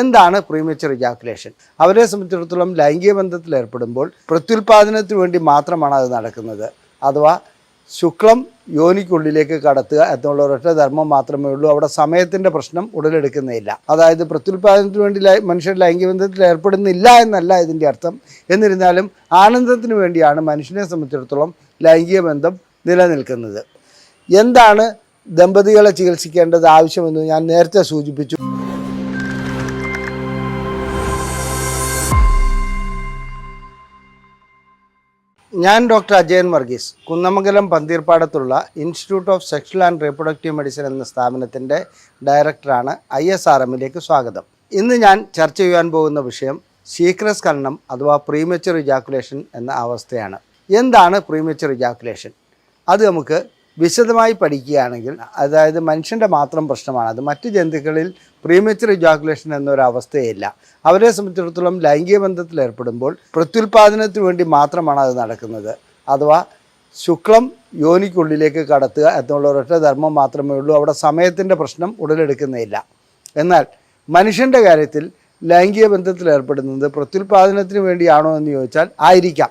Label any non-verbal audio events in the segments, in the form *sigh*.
എന്താണ് premature ejaculation അവരെ സംബന്ധിച്ചിടത്തോളം ലൈംഗിക ബന്ധത്തിൽ ഏർപ്പെടുമ്പോൾ പ്രത്യുൽപാദനത്തിന് വേണ്ടി മാത്രമാണ് അത് നടക്കുന്നത്. അഥവാ ശുക്ലം യോനിക്കുള്ളിലേക്ക് കടത്തുക എന്നുള്ള ഒരൊറ്റ ധർമ്മം മാത്രമേ ഉള്ളൂ. അവിടെ സമയത്തിന്റെ പ്രശ്നം ഉടലെടുക്കുന്നില്ല അതായത് പ്രത്യുൽപാദനത്തിന് വേണ്ടി മനുഷ്യർ ലൈംഗിക ബന്ധത്തിൽ ഏർപ്പെടുന്നില്ല എന്നല്ല ഇതിന്റെ അർത്ഥം. എന്നിരുന്നാലും ആനന്ദത്തിന് വേണ്ടിയാണ് മനുഷ്യനെ സംബന്ധിച്ചിടത്തോളം ലൈംഗിക ബന്ധം നിലനിൽക്കുന്നത്. എന്താണ് ദമ്പതികളെ ചികിത്സിക്കേണ്ടത് ആവശ്യമെന്ന് ഞാൻ നേരത്തെ സൂചിപ്പിച്ചു. ഞാൻ doctor Ajayan Varghese Kunnamangalam പന്തീർപ്പാടത്തുള്ള institute of sexual and reproductive medicine എന്ന സ്ഥാപനത്തിന്റെ ഡയറക്ടറാണ് ഐ എസ് ആർ എമ്മിലേക്ക് സ്വാഗതം. ഇന്ന് ഞാൻ ചർച്ച ചെയ്യാൻ പോകുന്ന വിഷയം സീക്രസ് കണ്ണം അഥവാ പ്രീമച്ചർ ഇജാക്കുലേഷൻ എന്ന അവസ്ഥയാണ്. എന്താണ് പ്രീമച്ചർ ഇജാക്കുലേഷൻ അത് നമുക്ക് വിശദമായി പഠിക്കുകയാണെങ്കിൽ അതായത് മനുഷ്യന്റെ മാത്രം പ്രശ്നമാണ്. അത് മറ്റ് ജന്തുക്കളിൽ പ്രീമച്ചർ ഇജാക്കുലേഷൻ എന്നൊരവസ്ഥയില്ല. അവരെ സംബന്ധിച്ചിടത്തോളം ലൈംഗിക ബന്ധത്തിൽ ഏർപ്പെടുമ്പോൾ പ്രത്യുൽപാദനത്തിന് വേണ്ടി മാത്രമാണ് അത് നടക്കുന്നത്. അഥവാ ശുക്ലം യോനിക്കുള്ളിലേക്ക് കടത്തുക എന്നുള്ള ഒരൊറ്റ ധർമ്മം മാത്രമേ ഉള്ളൂ. അവിടെ സമയത്തിന്റെ പ്രശ്നം ഉടലെടുക്കുന്നില്ല എന്നാൽ മനുഷ്യന്റെ കാര്യത്തിൽ ലൈംഗിക ബന്ധത്തിൽ ഏർപ്പെടുന്നത് പ്രത്യുൽപാദനത്തിന് വേണ്ടിയാണോ എന്ന് ചോദിച്ചാൽ ആയിരിക്കാം.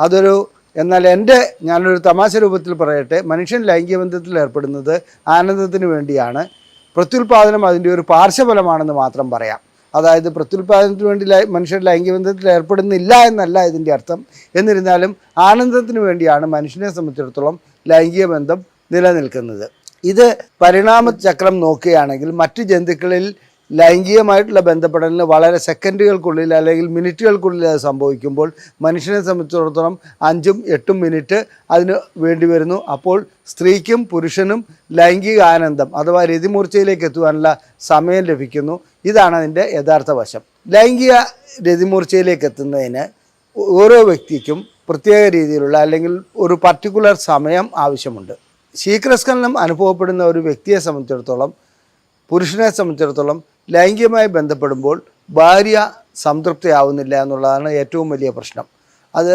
അതൊരു എന്നാൽ എന്റെ ഞാനൊരു തമാശ രൂപത്തിൽ പറയട്ടെ മനുഷ്യൻ ലൈംഗിക ബന്ധത്തിൽ ഏർപ്പെടുന്നത് ആനന്ദത്തിന് വേണ്ടിയാണ്. പ്രത്യുൽപാദനം അതിന്റെ ഒരു പാർശ്വഫലമാണെന്ന് മാത്രം പറയാം. അതായത് പ്രത്യുൽപാദനത്തിന് വേണ്ടി മനുഷ്യർ ലൈംഗിക ബന്ധത്തിൽ ഏർപ്പെടുന്നില്ല എന്നല്ല ഇതിന്റെ അർത്ഥം. എന്നിരുന്നാലും ആനന്ദത്തിന് വേണ്ടിയാണ് മനുഷ്യനെ സംബന്ധിച്ചിടത്തോളം ലൈംഗിക ബന്ധം നിലനിൽക്കുന്നത്. ഇത് പരിണാമ ചക്രം നോക്കുകയാണെങ്കിൽ മറ്റ് ജന്തുക്കളിൽ ലൈംഗികമായിട്ടുള്ള ബന്ധപ്പെടലിന് വളരെ സെക്കൻഡുകൾക്കുള്ളിൽ അല്ലെങ്കിൽ മിനിറ്റുകൾക്കുള്ളിൽ അത് സംഭവിക്കുമ്പോൾ മനുഷ്യനെ സംബന്ധിച്ചിടത്തോളം അഞ്ചും എട്ടും മിനിറ്റ് അതിന് വേണ്ടി വരുന്നു. അപ്പോൾ സ്ത്രീക്കും പുരുഷനും ലൈംഗിക ആനന്ദം അഥവാ രതിമൂർച്ചയിലേക്ക് എത്തുവാനുള്ള സമയം ലഭിക്കുന്നു. ഇതാണ് അതിന്റെ യഥാർത്ഥ വശം. ലൈംഗിക രതിമൂർച്ചയിലേക്ക് എത്തുന്നതിന് ഓരോ വ്യക്തിക്കും പ്രത്യേക രീതിയിലുള്ള അല്ലെങ്കിൽ ഒരു പർട്ടിക്കുലർ സമയം ആവശ്യമുണ്ട്. ശീഘ്രസ്ഖലനം അനുഭവപ്പെടുന്ന ഒരു വ്യക്തിയെ സംബന്ധിച്ചിടത്തോളം പുരുഷനെ സംബന്ധിച്ചിടത്തോളം ലൈംഗികമായി ബന്ധപ്പെടുമ്പോൾ ഭാര്യ സംതൃപ്തിയാവുന്നില്ല എന്നുള്ളതാണ് ഏറ്റവും വലിയ പ്രശ്നം. അത്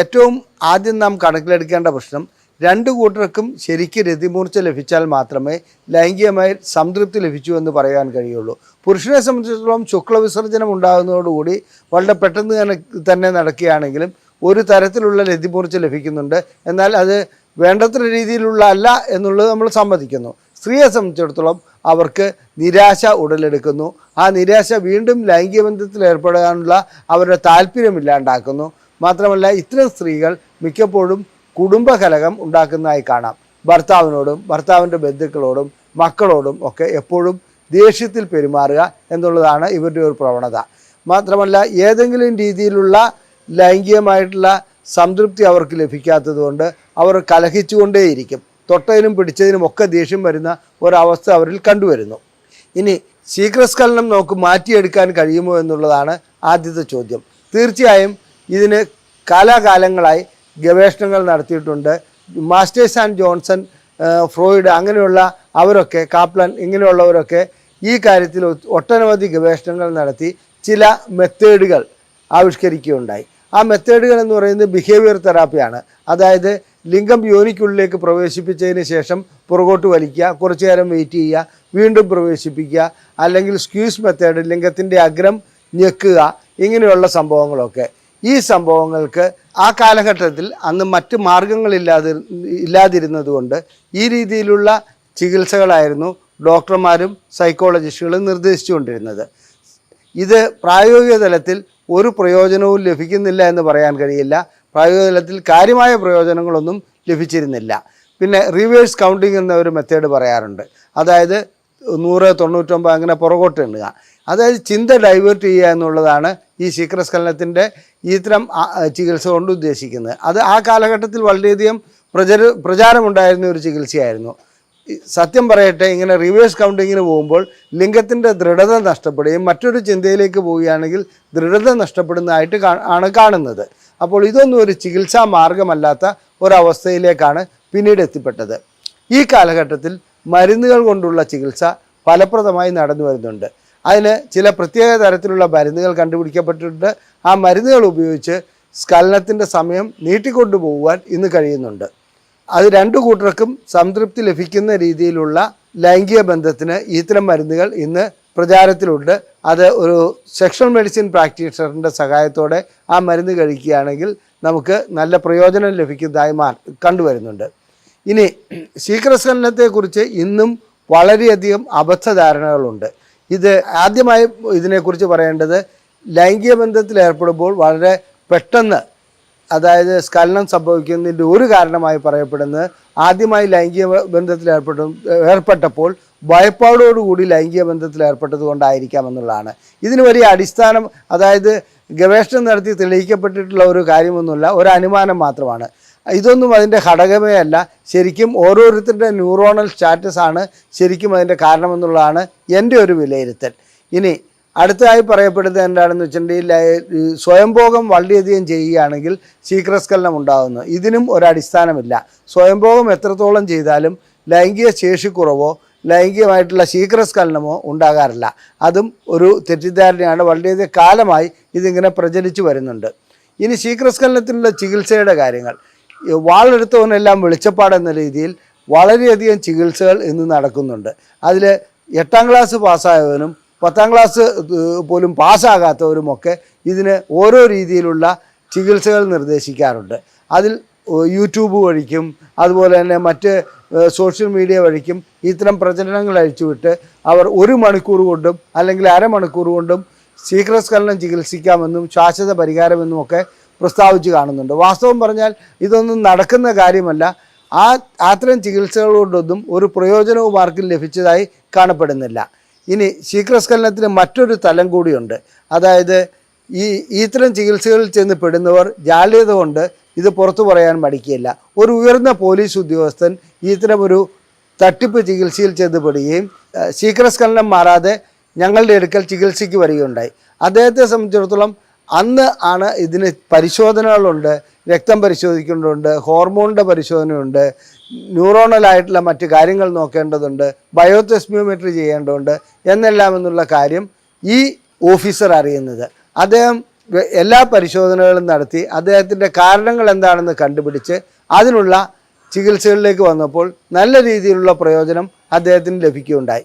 ഏറ്റവും ആദ്യം നാം കണക്കിലെടുക്കേണ്ട പ്രശ്നം രണ്ട് കൂട്ടർക്കും ശരിക്ക് രതിമൂർച്ച ലഭിച്ചാൽ മാത്രമേ ലൈംഗികമായി സംതൃപ്തി ലഭിച്ചു എന്ന് പറയാൻ കഴിയുള്ളൂ. പുരുഷനെ സംബന്ധിച്ചിടത്തോളം ശുക്ലവിസർജനം ഉണ്ടാകുന്നതോടുകൂടി വളരെ പെട്ടെന്ന് തന്നെ തന്നെ നടക്കുകയാണെങ്കിലും ഒരു തരത്തിലുള്ള രതിമൂർച്ച ലഭിക്കുന്നുണ്ട്. എന്നാൽ അത് വേണ്ടത്ര രീതിയിലുള്ള അല്ല എന്നുള്ളത് നമ്മൾ സമ്മതിക്കുന്നു. സ്ത്രീയെ സംബന്ധിച്ചിടത്തോളം അവർക്ക് നിരാശ ഉടലെടുക്കുന്നു. ആ നിരാശ വീണ്ടും ലൈംഗിക ബന്ധത്തിൽ ഏർപ്പെടാനുള്ള അവരുടെ താല്പര്യമില്ലാണ്ടാക്കുന്നു മാത്രമല്ല ഇത്തരം സ്ത്രീകൾ മിക്കപ്പോഴും കുടുംബകലകം ഉണ്ടാക്കുന്നതായി കാണാം. ഭർത്താവിനോടും ഭർത്താവിന്റെ ബന്ധുക്കളോടും മക്കളോടും ഒക്കെ എപ്പോഴും ദേഷ്യത്തിൽ പെരുമാറുക എന്നുള്ളതാണ് ഇവരുടെ ഒരു പ്രവണത. മാത്രമല്ല ഏതെങ്കിലും രീതിയിലുള്ള ലൈംഗികമായിട്ടുള്ള സംതൃപ്തി അവർക്ക് ലഭിക്കാത്തതുകൊണ്ട് അവർ കലഹിച്ചുകൊണ്ടേയിരിക്കും. തൊട്ടതിനും പിടിച്ചതിനും ഒക്കെ ദേഷ്യം വരുന്ന ഒരവസ്ഥ അവരിൽ കണ്ടുവരുന്നു. ഇനി ശീഘ്രസ്ഖലനം നമുക്ക് മാറ്റിയെടുക്കാൻ കഴിയുമോ എന്നുള്ളതാണ് ആദ്യത്തെ ചോദ്യം. തീർച്ചയായും ഇതിന് കാലാകാലങ്ങളായി ഗവേഷണങ്ങൾ നടത്തിയിട്ടുണ്ട്. മാസ്റ്റേഴ്സ് ആൻഡ് ജോൺസൺ ഫ്രോയിഡ് അങ്ങനെയുള്ള അവരൊക്കെ കാപ്ലൻ ഇങ്ങനെയുള്ളവരൊക്കെ ഈ കാര്യത്തിൽ ഒട്ടനവധി ഗവേഷണങ്ങൾ നടത്തി ചില മെത്തേഡുകൾ ആവിഷ്കരിക്കുകയുണ്ടായി. ആ മെത്തേഡുകൾ എന്ന് പറയുന്നത് ബിഹേവിയർ തെറാപ്പിയാണ് അതായത് ലിംഗം യോനിക്കുള്ളിലേക്ക് പ്രവേശിപ്പിച്ചതിന് ശേഷം പുറകോട്ട് വലിക്കുക കുറച്ചു നേരം വെയിറ്റ് ചെയ്യുക വീണ്ടും പ്രവേശിപ്പിക്കുക അല്ലെങ്കിൽ സ്ക്യൂസ് മെത്തേഡ് ലിംഗത്തിന്റെ അഗ്രം ഞെക്കുക ഇങ്ങനെയുള്ള സംഭവങ്ങളൊക്കെ. ഈ സംഭവങ്ങൾക്ക് ആ കാലഘട്ടത്തിൽ അന്ന് മറ്റ് മാർഗങ്ങളില്ലാതി ഇല്ലാതിരുന്നതുകൊണ്ട് ഈ രീതിയിലുള്ള ചികിത്സകളായിരുന്നു ഡോക്ടർമാരും സൈക്കോളജിസ്റ്റുകളും നിർദ്ദേശിച്ചുകൊണ്ടിരുന്നത്. ഇത് പ്രായോഗിക തലത്തിൽ ഒരു പ്രയോജനവും ലഭിക്കുന്നില്ല എന്ന് പറയാൻ കഴിയില്ല. പ്രായോഗിക തലത്തിൽ കാര്യമായ പ്രയോജനങ്ങളൊന്നും ലഭിച്ചിരുന്നില്ല. പിന്നെ റിവേഴ്സ് കൗണ്ടിങ് എന്ന ഒരു മെത്തേഡ് പറയാറുണ്ട്. അതായത് നൂറ് തൊണ്ണൂറ്റൊമ്പത് അങ്ങനെ പുറകോട്ട് എണ്ണുക. അതായത് ചിന്ത ഡൈവേർട്ട് ചെയ്യുക എന്നുള്ളതാണ് ഈ ശീക്രസ്ഖലനത്തിന്റെ ഇത്തരം ചികിത്സ കൊണ്ട് ഉദ്ദേശിക്കുന്നത്. അത് ആ കാലഘട്ടത്തിൽ വളരെയധികം പ്രചര പ്രചാരമുണ്ടായിരുന്ന ഒരു ചികിത്സയായിരുന്നു. സത്യം പറയട്ടെ ഇങ്ങനെ റിവേഴ്സ് കൗണ്ടിങ്ങിന് പോകുമ്പോൾ ലിംഗത്തിന്റെ ദൃഢത നഷ്ടപ്പെടുകയും മറ്റൊരു ചിന്തയിലേക്ക് പോവുകയാണെങ്കിൽ ദൃഢത നഷ്ടപ്പെടുന്നതായിട്ട് ആണ് കാണുന്നത്. അപ്പോൾ ഇതൊന്നും ഒരു ചികിത്സാ മാർഗമല്ലാത്ത ഒരവസ്ഥയിലേക്കാണ് പിന്നീട് എത്തിപ്പെട്ടത്. ഈ കാലഘട്ടത്തിൽ മരുന്നുകൾ കൊണ്ടുള്ള ചികിത്സ ഫലപ്രദമായി നടന്നു വരുന്നുണ്ട്. അതിന് ചില പ്രത്യേക തരത്തിലുള്ള മരുന്നുകൾ കണ്ടുപിടിക്കപ്പെട്ടിട്ടുണ്ട്. ആ മരുന്നുകൾ ഉപയോഗിച്ച് സ്ഖലനത്തിന്റെ സമയം നീട്ടിക്കൊണ്ടുപോകുവാൻ ഇന്ന് കഴിയുന്നുണ്ട്. അത് രണ്ടു കൂട്ടർക്കും സംതൃപ്തി ലഭിക്കുന്ന രീതിയിലുള്ള ലൈംഗിക ബന്ധത്തിന് ഇത്തരം മരുന്നുകൾ ഇന്ന് പ്രചാരത്തിലുണ്ട്. അത് ഒരു സെക്ഷൽ മെഡിസിൻ പ്രാക്ടീഷണറിന്റെ സഹായത്തോടെ ആ മരുന്ന് കഴിക്കുകയാണെങ്കിൽ നമുക്ക് നല്ല പ്രയോജനം ലഭിക്കുന്നതായി മാ കണ്ടുവരുന്നുണ്ട്. ഇനി ശീഘ്രസ്ഖലനത്തെക്കുറിച്ച് ഇന്നും വളരെയധികം അബദ്ധധാരണകളുണ്ട്. ഇത് ആദ്യമായി ഇതിനെക്കുറിച്ച് പറയേണ്ടത് ലൈംഗിക ബന്ധത്തിൽ ഏർപ്പെടുമ്പോൾ വളരെ പെട്ടെന്ന് അതായത് സ്ഖലനം സംഭവിക്കുന്നതിന്റെ ഒരു കാരണമായി പറയപ്പെടുന്നത് ആദ്യമായി ലൈംഗിക ബന്ധത്തിൽ ഏർപ്പെടും ഏർപ്പെട്ടപ്പോൾ ഭയപ്പാടോടുകൂടി ലൈംഗിക ബന്ധത്തിൽ ഏർപ്പെട്ടത് കൊണ്ടായിരിക്കാം എന്നുള്ളതാണ്. ഇതിന് വലിയ അടിസ്ഥാനം അതായത് ഗവേഷണം നടത്തി തെളിയിക്കപ്പെട്ടിട്ടുള്ള ഒരു കാര്യമൊന്നുമില്ല ഒരു അനുമാനം മാത്രമാണ്. ഇതൊന്നും അതിന്റെ ഘടകമേ അല്ല. ശരിക്കും ഓരോരുത്തരുടെ ന്യൂറോണൽ സ്റ്റാറ്റസ് ആണ് ശരിക്കും അതിന്റെ കാരണമെന്നുള്ളതാണ് എന്റെ ഒരു വിലയിരുത്തൽ. ഇനി അടുത്തതായി പറയപ്പെടുന്നത് എന്താണെന്ന് വെച്ചിട്ടുണ്ടെങ്കിൽ സ്വയംഭോഗം വളരെയധികം ചെയ്യുകയാണെങ്കിൽ ശീക്രസ്കലനം ഉണ്ടാകുന്നു. ഇതിനും ഒരടിസ്ഥാനമില്ല സ്വയംഭോഗം എത്രത്തോളം ചെയ്താലും ലൈംഗിക ശേഷിക്കുറവോ ലൈംഗികമായിട്ടുള്ള ശീഘ്രസ്ഖലനമോ ഉണ്ടാകാറില്ല. അതും ഒരു തെറ്റിദ്ധാരണയാണ്. വളരെയധികം കാലമായി ഇതിങ്ങനെ പ്രചരിച്ചു വരുന്നുണ്ട്. ഇനി ശീഘ്രസ്ഖലനത്തിനുള്ള ചികിത്സയുടെ കാര്യങ്ങൾ. വാളെടുത്തവനെല്ലാം വെളിച്ചപ്പാടെന്ന രീതിയിൽ വളരെയധികം ചികിത്സകൾ ഇന്ന് നടക്കുന്നുണ്ട്. അതിൽ എട്ടാം ക്ലാസ് പാസ്സായവനും പത്താം ക്ലാസ് പോലും പാസ്സാകാത്തവരുമൊക്കെ ഇതിന് ഓരോ രീതിയിലുള്ള ചികിത്സകൾ നിർദ്ദേശിക്കാറുണ്ട്. അതിൽ യൂട്യൂബ് വഴിക്കും അതുപോലെ തന്നെ മറ്റ് സോഷ്യൽ മീഡിയ വഴിക്കും ഇത്തരം പ്രചരണങ്ങൾ അഴിച്ചുവിട്ട് അവർ ഒരു മണിക്കൂർ കൊണ്ടും അല്ലെങ്കിൽ അരമണിക്കൂർ കൊണ്ടും ശീഘ്രസ്ഖലനം ചികിത്സിക്കാമെന്നും ശാശ്വത പരിഹാരമെന്നും ഒക്കെ പ്രസ്താവിച്ച് കാണുന്നുണ്ട്. വാസ്തവം പറഞ്ഞാൽ ഇതൊന്നും നടക്കുന്ന കാര്യമല്ല. ആ അത്തരം ചികിത്സകൾ കൊണ്ടൊന്നും ഒരു പ്രയോജനവും ആർക്കും ലഭിച്ചതായി കാണപ്പെടുന്നില്ല. ഇനി ശീഘ്രസ്ഖലനത്തിന് മറ്റൊരു തലം കൂടിയുണ്ട്. അതായത് ഈ ഇത്തരം ചികിത്സകളിൽ ചെന്ന് പെടുന്നവർ ജാള്യത കൊണ്ട് ഇത് പുറത്തു പറയാൻ മടിക്കില്ല ഒരു ഉയർന്ന പോലീസ് ഉദ്യോഗസ്ഥൻ ഇത്തരമൊരു തട്ടിപ്പ് ചികിത്സയിൽ ചെന്ന് പെടുകയും ഏഹ്, ശീഘ്രസ്ഖലനം മാറാതെ ഞങ്ങളുടെ അടുക്കൽ ചികിത്സയ്ക്ക് വരികയുണ്ടായി. അദ്ദേഹത്തെ സംബന്ധിച്ചിടത്തോളം അന്ന് ആണ് ഇതിന് പരിശോധനകളുണ്ട് രക്തം പരിശോധിക്കേണ്ടതുണ്ട് ഹോർമോണിന്റെ പരിശോധനയുണ്ട് ന്യൂറോണലായിട്ടുള്ള മറ്റു കാര്യങ്ങൾ നോക്കേണ്ടതുണ്ട് ബയോതെസ്മിയോമെട്രി ചെയ്യേണ്ടതുണ്ട് എന്നെല്ലാം എന്നുള്ള കാര്യം ഈ ഓഫീസർ അറിയുന്നത്. അദ്ദേഹം എല്ലാ പരിശോധനകളും നടത്തി അദ്ദേഹത്തിന്റെ കാരണങ്ങൾ എന്താണെന്ന് കണ്ടുപിടിച്ച് അതിനുള്ള ചികിത്സകളിലേക്ക് വന്നപ്പോൾ നല്ല രീതിയിലുള്ള പ്രയോജനം അദ്ദേഹത്തിന് ലഭിക്കുകയുണ്ടായി.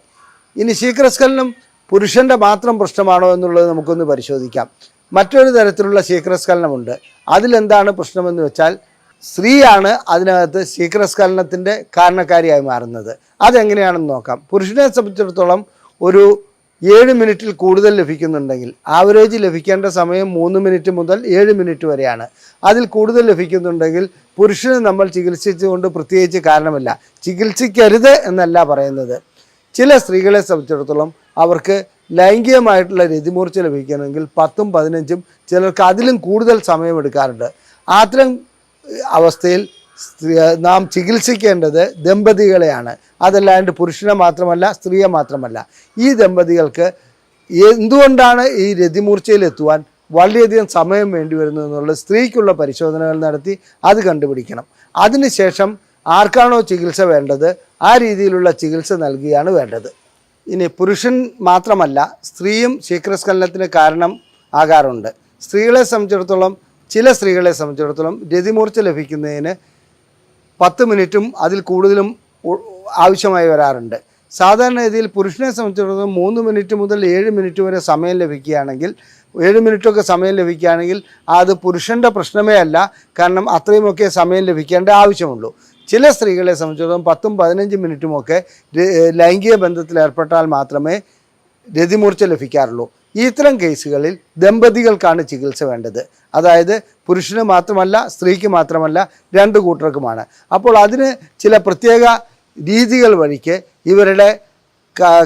ഇനി ശീക്രസ്കലനം പുരുഷന്റെ മാത്രം പ്രശ്നമാണോ എന്നുള്ളത് നമുക്കൊന്ന് പരിശോധിക്കാം. മറ്റൊരു തരത്തിലുള്ള ശീക്രസ്കലനമുണ്ട് അതിലെന്താണ് പ്രശ്നമെന്ന് വെച്ചാൽ സ്ത്രീയാണ് അതിനകത്ത് ശീക്രസ്കലനത്തിന്റെ കാരണക്കാരിയായി മാറുന്നത്. അതെങ്ങനെയാണെന്ന് നോക്കാം. പുരുഷനെ സംബന്ധിച്ചിടത്തോളം ഒരു ഏഴ് മിനിറ്റിൽ കൂടുതൽ ലഭിക്കുന്നുണ്ടെങ്കിൽ ആവറേജ് ലഭിക്കേണ്ട സമയം മൂന്ന് മിനിറ്റ് മുതൽ ഏഴ് മിനിറ്റ് വരെയാണ്. അതിൽ കൂടുതൽ ലഭിക്കുന്നുണ്ടെങ്കിൽ പുരുഷന് നമ്മൾ ചികിത്സിച്ചുകൊണ്ട് പ്രത്യേകിച്ച് കാരണമില്ല. ചികിത്സിക്കരുത് എന്നല്ല പറയുന്നത്. ചില സ്ത്രീകളെ സംബന്ധിച്ചിടത്തോളം അവർക്ക് ലൈംഗികമായിട്ടുള്ള രതിമൂർച്ച ലഭിക്കണമെങ്കിൽ പത്തും പതിനഞ്ചും ചിലർക്ക് അതിലും കൂടുതൽ സമയമെടുക്കാറുണ്ട് അത്തരം അവസ്ഥയിൽ നാം ചികിത്സിക്കേണ്ടത് ദമ്പതികളെയാണ്. അതല്ലാണ്ട് പുരുഷനെ മാത്രമല്ല സ്ത്രീയെ മാത്രമല്ല. ഈ ദമ്പതികൾക്ക് എന്തുകൊണ്ടാണ് ഈ രതിമൂർച്ചയിൽ എത്തുവാൻ വളരെയധികം സമയം വേണ്ടി വരുന്നു എന്നുള്ളത് സ്ത്രീക്കുള്ള പരിശോധനകൾ നടത്തി അത് കണ്ടുപിടിക്കണം. അതിനുശേഷം ആർക്കാണോ ചികിത്സ വേണ്ടത് ആ രീതിയിലുള്ള ചികിത്സ നൽകുകയാണ് വേണ്ടത്. ഇനി പുരുഷൻ മാത്രമല്ല സ്ത്രീയും ശീക്രസ്ഖലനത്തിന് കാരണം ആകാറുണ്ട്. സ്ത്രീകളെ സംബന്ധിച്ചിടത്തോളം ചില സ്ത്രീകളെ സംബന്ധിച്ചിടത്തോളം രതിമൂർച്ച ലഭിക്കുന്നതിന് പത്ത് മിനിറ്റും അതിൽ കൂടുതലും ആവശ്യമായി വരാറുണ്ട്. സാധാരണഗതിയിൽ പുരുഷനെ സംബന്ധിച്ചിടത്തോളം മൂന്ന് മിനിറ്റ് മുതൽ ഏഴ് മിനിറ്റ് വരെ സമയം ലഭിക്കുകയാണെങ്കിൽ ഏഴ് മിനിറ്റൊക്കെ സമയം ലഭിക്കുകയാണെങ്കിൽ അത് പുരുഷന്റെ പ്രശ്നമേ അല്ല. കാരണം അത്രയുമൊക്കെ സമയം ലഭിക്കേണ്ട ആവശ്യമുള്ളൂ. ചില സ്ത്രീകളെ സംബന്ധിച്ചിടത്തോളം പത്തും പതിനഞ്ച് മിനിറ്റുമൊക്കെ ലൈംഗിക ബന്ധത്തിൽ ഏർപ്പെട്ടാൽ മാത്രമേ രതിമൂർച്ച ലഭിക്കാറുള്ളൂ. ഇത്തരം കേസുകളിൽ ദമ്പതികൾക്കാണ് ചികിത്സ വേണ്ടത്. അതായത് പുരുഷന് മാത്രമല്ല സ്ത്രീക്ക് മാത്രമല്ല രണ്ട് കൂട്ടർക്കുമാണ്. അപ്പോൾ അതിന് ചില പ്രത്യേക രീതികൾ വഴിക്ക് ഇവരുടെ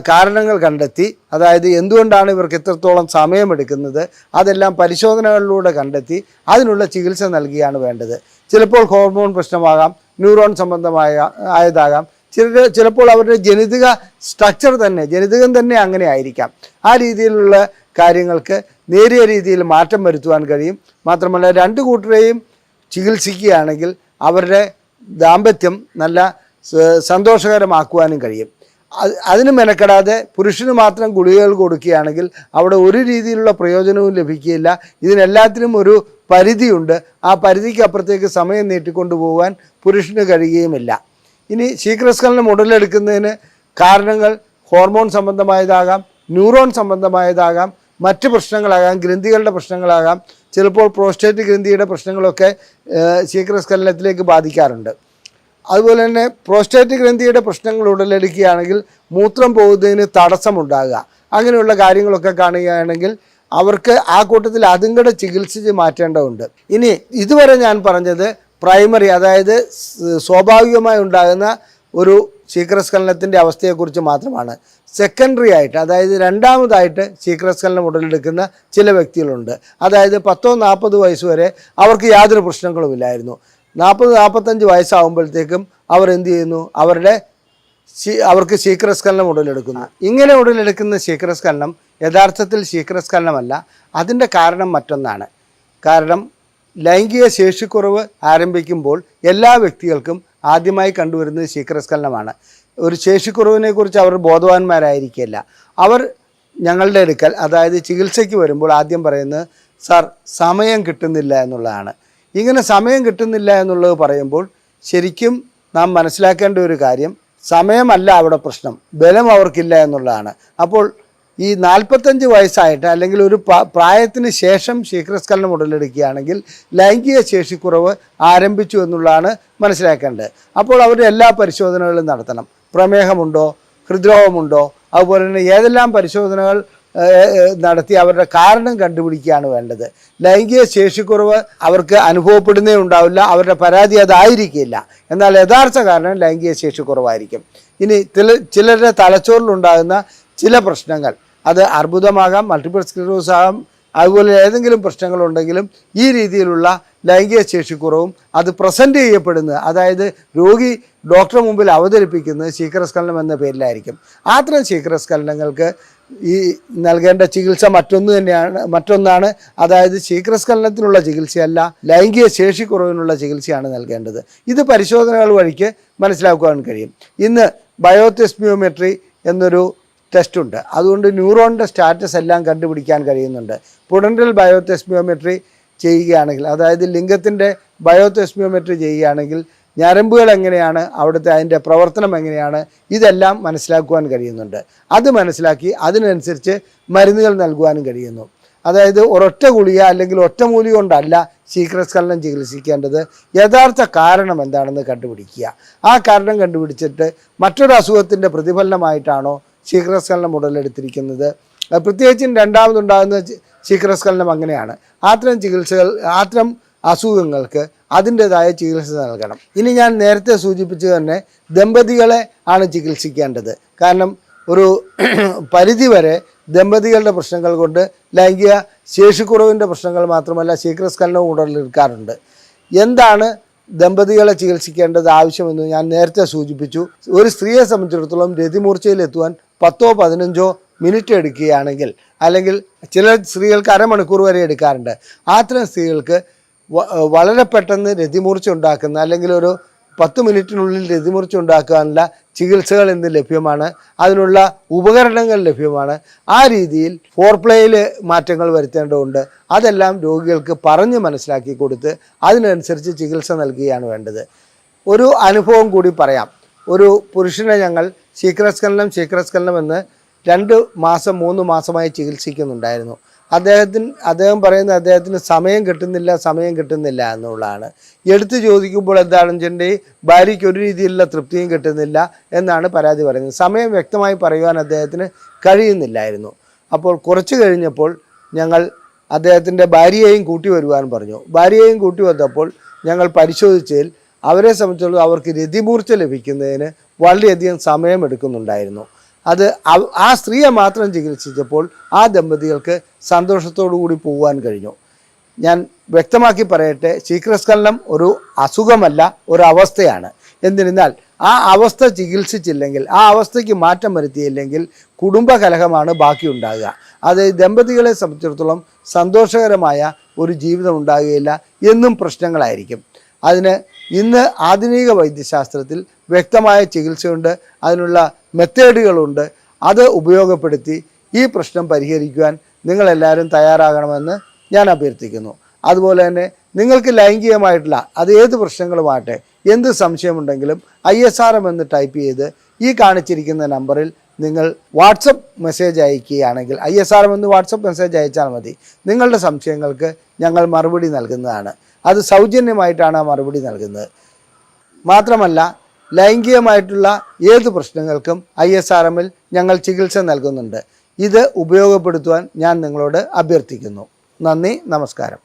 കാരണങ്ങൾ കണ്ടെത്തി അതായത് എന്തുകൊണ്ടാണ് ഇവർക്ക് ഇത്രത്തോളം സമയമെടുക്കുന്നത് അതെല്ലാം പരിശോധനകളിലൂടെ കണ്ടെത്തി അതിനുള്ള ചികിത്സ നൽകുകയാണ് വേണ്ടത്. ചിലപ്പോൾ ഹോർമോൺ പ്രശ്നമാകാം ന്യൂറോൺ സംബന്ധമായ ആയതാകാം ചില ചിലപ്പോൾ അവരുടെ ജനിതക സ്ട്രക്ചർ തന്നെ ജനിതകം തന്നെ അങ്ങനെ ആയിരിക്കാം. ആ രീതിയിലുള്ള കാര്യങ്ങൾക്ക് നേരിയ രീതിയിൽ മാറ്റം വരുത്തുവാൻ കഴിയും. മാത്രമല്ല രണ്ട് കൂട്ടരെയും ചികിത്സിക്കുകയാണെങ്കിൽ അവരുടെ ദാമ്പത്യം നല്ല സന്തോഷകരമാക്കുവാനും കഴിയും. അത് അതിന് മെനക്കെടാതെ പുരുഷന് മാത്രം ഗുളികകൾ കൊടുക്കുകയാണെങ്കിൽ അവിടെ ഒരു രീതിയിലുള്ള പ്രയോജനവും ലഭിക്കുകയില്ല. ഇതിനെല്ലാത്തിനും ഒരു പരിധിയുണ്ട്. ആ പരിധിക്കപ്പുറത്തേക്ക് സമയം നീട്ടിക്കൊണ്ടു പോകാൻ പുരുഷന് കഴിയുകയുമില്ല. ഇനി ശീഘ്രസ്കലനം ഉടലെടുക്കുന്നതിന് കാരണങ്ങൾ ഹോർമോൺ സംബന്ധമായതാകാം ന്യൂറോൺ സംബന്ധമായതാകാം മറ്റ് പ്രശ്നങ്ങളാകാം ഗ്രന്ഥികളുടെ പ്രശ്നങ്ങളാകാം ചിലപ്പോൾ പ്രോസ്റ്റേറ്റ് ഗ്രന്ഥിയുടെ പ്രശ്നങ്ങളൊക്കെ ശീഘ്രസ്കലനത്തിലേക്ക് ബാധിക്കാറുണ്ട്. അതുപോലെ തന്നെ പ്രോസ്റ്റേറ്റ് ഗ്രന്ഥിയുടെ പ്രശ്നങ്ങൾ ഉടലെടുക്കുകയാണെങ്കിൽ മൂത്രം പോകുന്നതിന് തടസ്സമുണ്ടാകുക. അങ്ങനെയുള്ള കാര്യങ്ങളൊക്കെ കാണുകയാണെങ്കിൽ അവർക്ക് ആ കൂട്ടത്തിൽ അതും കൂടെ ചികിത്സിച്ച് മാറ്റേണ്ടതുണ്ട്. ഇനി ഇതുവരെ ഞാൻ പറഞ്ഞത് പ്രൈമറി അതായത് സ്വാഭാവികമായി ഉണ്ടാകുന്ന ഒരു ശീക്രസ്ഖലനത്തിന്റെ അവസ്ഥയെക്കുറിച്ച് മാത്രമാണ്. സെക്കൻഡറി ആയിട്ട് അതായത് രണ്ടാമതായിട്ട് ശീക്രസ്ഖലനം ഉടലെടുക്കുന്ന ചില വ്യക്തികളുണ്ട്. അതായത് പത്തോ നാൽപ്പത് വയസ്സ് വരെ അവർക്ക് യാതൊരു പ്രശ്നങ്ങളുമില്ലായിരുന്നു നാൽപ്പത് നാൽപ്പത്തഞ്ച് വയസ്സാകുമ്പോഴത്തേക്കും അവർ എന്ത് ചെയ്യുന്നു? അവരുടെ അവർക്ക് ശീക്രസ്ഖലനം ഉടലെടുക്കുന്നു. ഇങ്ങനെ ഉടലെടുക്കുന്ന ശീക്രസ്ഖലനം യഥാർത്ഥത്തിൽ ശീക്രസ്ഖലനമല്ല. അതിന്റെ കാരണം മറ്റൊന്നാണ്. കാരണം ലൈംഗിക ശേഷിക്കുറവ് ആരംഭിക്കുമ്പോൾ എല്ലാ വ്യക്തികൾക്കും ആദ്യമായി കണ്ടുവരുന്നത് ശീക്രസ്ഖലനമാണ്. ഒരു ശേഷിക്കുറവിനെക്കുറിച്ച് അവർ ബോധവാന്മാരായിരിക്കില്ല അവർ ഞങ്ങളുടെ അടുക്കൽ അതായത് ചികിത്സയ്ക്ക് വരുമ്പോൾ ആദ്യം പറയുന്നത് സാർ സമയം കിട്ടുന്നില്ല എന്നുള്ളതാണ്. ഇങ്ങനെ സമയം കിട്ടുന്നില്ല എന്നുള്ളത് പറയുമ്പോൾ ശരിക്കും നാം മനസ്സിലാക്കേണ്ട ഒരു കാര്യം സമയമല്ല അവിടെ പ്രശ്നം ബലം അവർക്കില്ല എന്നുള്ളതാണ്. അപ്പോൾ ഈ നാൽപ്പത്തഞ്ച് വയസ്സായിട്ട് അല്ലെങ്കിൽ ഒരു പ്രായത്തിന് ശേഷം ശീഘ്രസ്ഖലനം ഉടലെടുക്കുകയാണെങ്കിൽ ലൈംഗിക ശേഷിക്കുറവ് ആരംഭിച്ചു എന്നുള്ളതാണ് മനസ്സിലാക്കേണ്ടത്. അപ്പോൾ അവർ എല്ലാ പരിശോധനകളും നടത്തണം. പ്രമേഹമുണ്ടോ? ഹൃദ്രോഗമുണ്ടോ? അതുപോലെ തന്നെ ഏതെല്ലാം പരിശോധനകൾ നടത്തി അവരുടെ കാരണം കണ്ടുപിടിക്കുകയാണ് വേണ്ടത്. ലൈംഗിക ശേഷിക്കുറവ് അവർക്ക് അനുഭവപ്പെടുന്നേ ഉണ്ടാവില്ല അവരുടെ പരാതി അതായിരിക്കില്ല. എന്നാൽ യഥാർത്ഥ കാരണം ലൈംഗിക ശേഷിക്കുറവായിരിക്കും. ഇനി ചില ചിലരുടെ തലച്ചോറിലുണ്ടാകുന്ന ചില പ്രശ്നങ്ങൾ. അത് അർബുദമാകാം മൾട്ടിപ്പിൾ സ്ക്ലീറോസ് ആകാം അതുപോലെ ഏതെങ്കിലും പ്രശ്നങ്ങളുണ്ടെങ്കിലും ഈ രീതിയിലുള്ള ലൈംഗിക ശേഷിക്കുറവും അത് പ്രസന്റ് ചെയ്യപ്പെടുന്നത് അതായത് രോഗി ഡോക്ടറെ മുമ്പിൽ അവതരിപ്പിക്കുന്നത് ശീഘ്രസ്ഖലനം എന്ന പേരിലായിരിക്കും. അത്തരം ശീഘ്രസ്ഖലനങ്ങൾക്ക് ഈ നൽകേണ്ട ചികിത്സ മറ്റൊന്ന് തന്നെയാണ് മറ്റൊന്നാണ് അതായത് ശീഘ്രസ്ഖലനത്തിനുള്ള ചികിത്സയല്ല ലൈംഗിക ശേഷിക്കുറവിനുള്ള ചികിത്സയാണ് നൽകേണ്ടത്. ഇത് പരിശോധനകൾ വഴിക്ക് മനസ്സിലാക്കുവാൻ കഴിയും. ഇന്ന് ബയോതെസ്മിയോമെട്രി എന്നൊരു ടെസ്റ്റ് ഉണ്ട് അതുകൊണ്ട് ന്യൂറോണിന്റെ സ്റ്റാറ്റസ് എല്ലാം കണ്ടുപിടിക്കാൻ കഴിയുന്നുണ്ട്. പുഡന്റൽ ബയോതെസ്മിയോമെട്രി ചെയ്യുകയാണെങ്കിൽ അതായത് ലിംഗത്തിന്റെ ബയോതെസ്മിയോമെട്രി ചെയ്യുകയാണെങ്കിൽ ഞരമ്പുകൾ എങ്ങനെയാണ് അവിടുത്തെ അതിന്റെ പ്രവർത്തനം എങ്ങനെയാണ് ഇതെല്ലാം മനസ്സിലാക്കുവാൻ കഴിയുന്നുണ്ട്. അത് മനസ്സിലാക്കി അതിനനുസരിച്ച് മരുന്നുകൾ നൽകുവാനും കഴിയുന്നു. അതായത് ഒരൊറ്റ ഗുളിക അല്ലെങ്കിൽ ഒറ്റമൂലി കൊണ്ടല്ല ശീഘ്രസ്ഖലനം ചികിത്സിക്കേണ്ടത്. യഥാർത്ഥ കാരണം എന്താണെന്ന് കണ്ടുപിടിക്കുക. ആ കാരണം കണ്ടുപിടിച്ചിട്ട് മറ്റൊരു അസുഖത്തിന്റെ പ്രതിഫലനമായിട്ടാണോ ശീഘ്രസ്ഖലനം ഉടലെടുത്തിരിക്കുന്നത് പ്രത്യേകിച്ചും രണ്ടാമതുണ്ടാകുന്ന ശീഘ്രസ്ഖലനം അങ്ങനെയാണ്. അത്തരം ചികിത്സകൾ അത്തരം അസുഖങ്ങൾക്ക് അതിന്റെതായ ചികിത്സ നൽകണം. ഇനി ഞാൻ നേരത്തെ സൂചിപ്പിച്ചു തന്നെ ദമ്പതികളെ ആണ് ചികിത്സിക്കേണ്ടത്. കാരണം ഒരു *clears throat* പരിധി വരെ ദമ്പതികളുടെ പ്രശ്നങ്ങൾ കൊണ്ട് ലൈംഗിക ശേഷിക്കുറവിന്റെ പ്രശ്നങ്ങൾ മാത്രമല്ല ശീഘ്രസ്ഖലനവും ഉടലെടുക്കാറുണ്ട്. എന്താണ് ദമ്പതികളെ ചികിത്സിക്കേണ്ടത് ആവശ്യമെന്ന് ഞാൻ നേരത്തെ സൂചിപ്പിച്ചു. ഒരു സ്ത്രീയെ സംബന്ധിച്ചിടത്തോളം രതിമൂർച്ചയിൽ എത്തുവാൻ പത്തോ പതിനഞ്ചോ മിനിറ്റ് എടുക്കുകയാണെങ്കിൽ അല്ലെങ്കിൽ ചില സ്ത്രീകൾക്ക് അരമണിക്കൂർ വരെ എടുക്കാറുണ്ട്. അത്തരം സ്ത്രീകൾക്ക് വളരെ പെട്ടെന്ന് രതിമൂർച്ച ഉണ്ടാക്കുന്ന അല്ലെങ്കിൽ ഒരു പത്ത് മിനിറ്റിനുള്ളിൽ രതിമൂർച്ച ഉണ്ടാക്കാനുള്ള ചികിത്സകൾ ഇന്ന് ലഭ്യമാണ്. അതിനുള്ള ഉപകരണങ്ങൾ ലഭ്യമാണ്. ആ രീതിയിൽ ഫോർ പ്ലേയിൽ മാറ്റങ്ങൾ വരുത്തേണ്ടതുണ്ട്. അതെല്ലാം രോഗികൾക്ക് പറഞ്ഞ് മനസ്സിലാക്കി കൊടുത്ത് അതിനനുസരിച്ച് ചികിത്സ നൽകുകയാണ് വേണ്ടത്. ഒരു അനുഭവം കൂടി പറയാം. ഒരു പുരുഷനെ ഞങ്ങൾ ശീഘ്രസ്ഖലനം ശീഘ്രസ്ഖലനം എന്ന് രണ്ട് മാസം മൂന്ന് മാസമായി ചികിത്സിക്കുന്നുണ്ടായിരുന്നു. അദ്ദേഹത്തിന് അദ്ദേഹം പറയുന്നത് അദ്ദേഹത്തിന് സമയം കിട്ടുന്നില്ല സമയം കിട്ടുന്നില്ല എന്നുള്ളതാണ്. എടുത്തു ചോദിക്കുമ്പോൾ എന്താണെന്ന് വെച്ചിട്ടുണ്ടെങ്കിൽ ഭാര്യയ്ക്ക് ഒരു രീതിയിലുള്ള തൃപ്തിയും കിട്ടുന്നില്ല എന്നാണ് പരാതി പറയുന്നത്. സമയം വ്യക്തമായി പറയുവാൻ അദ്ദേഹത്തിന് കഴിയുന്നില്ലായിരുന്നു. അപ്പോൾ കുറച്ച് കഴിഞ്ഞപ്പോൾ ഞങ്ങൾ അദ്ദേഹത്തിന്റെ ഭാര്യയെയും കൂട്ടി വരുവാൻ പറഞ്ഞു. ഭാര്യയെയും കൂട്ടി വന്നപ്പോൾ ഞങ്ങൾ പരിശോധിച്ചതിൽ അവരെ സംബന്ധിച്ചിടത്തോളം അവർക്ക് രതിമൂർച്ച ലഭിക്കുന്നതിന് വളരെയധികം സമയമെടുക്കുന്നുണ്ടായിരുന്നു. അത് ആ സ്ത്രീയെ മാത്രം ചികിത്സിച്ചപ്പോൾ ആ ദമ്പതികൾക്ക് സന്തോഷത്തോടു കൂടി പോകാൻ കഴിഞ്ഞു. ഞാൻ വ്യക്തമാക്കി പറയട്ടെ ശീക്രസ്കലനം ഒരു അസുഖമല്ല ഒരു അവസ്ഥയാണ്. എന്നിരുന്നാൽ ആ അവസ്ഥ ചികിത്സിച്ചില്ലെങ്കിൽ ആ അവസ്ഥയ്ക്ക് മാറ്റം വരുത്തിയില്ലെങ്കിൽ കുടുംബകലഹമാണ് ബാക്കിയുണ്ടാകുക. അത് ദമ്പതികളെ സംബന്ധിച്ചിടത്തോളം സന്തോഷകരമായ ഒരു ജീവിതം ഉണ്ടാകുകയില്ല എന്നും പ്രശ്നങ്ങളായിരിക്കും. അതിന് ഇന്ന് ആധുനിക വൈദ്യശാസ്ത്രത്തിൽ വ്യക്തമായ ചികിത്സയുണ്ട് അതിനുള്ള മെത്തേഡുകളുണ്ട്. അത് ഉപയോഗപ്പെടുത്തി ഈ പ്രശ്നം പരിഹരിക്കുവാൻ നിങ്ങളെല്ലാവരും തയ്യാറാകണമെന്ന് ഞാൻ അഭ്യർത്ഥിക്കുന്നു. അതുപോലെ തന്നെ നിങ്ങൾക്ക് ലൈംഗികമായിട്ടുള്ള അത് ഏത് പ്രശ്നങ്ങളുമാകട്ടെ എന്ത് സംശയമുണ്ടെങ്കിലും ഐ എസ് ആർ എം എന്ന് ടൈപ്പ് ചെയ്ത് ഈ കാണിച്ചിരിക്കുന്ന നമ്പറിൽ നിങ്ങൾ വാട്സപ്പ് മെസ്സേജ് അയക്കുകയാണെങ്കിൽ ഐ എസ് ആർ എം എന്ന് വാട്സപ്പ് മെസ്സേജ് അയച്ചാൽ മതി. നിങ്ങളുടെ സംശയങ്ങൾക്ക് ഞങ്ങൾ മറുപടി നൽകുന്നതാണ്. അത് സൗജന്യമായിട്ടാണ് ആ മറുപടി നൽകുന്നത്. മാത്രമല്ല ലൈംഗികമായിട്ടുള്ള ഏത് പ്രശ്നങ്ങൾക്കും ഐ എസ് ആർ എമ്മിൽ ഞങ്ങൾ ചികിത്സ നൽകുന്നുണ്ട്. ഇത് ഉപയോഗപ്പെടുത്തുവാൻ ഞാൻ നിങ്ങളോട് അഭ്യർത്ഥിക്കുന്നു. നന്ദി നമസ്കാരം.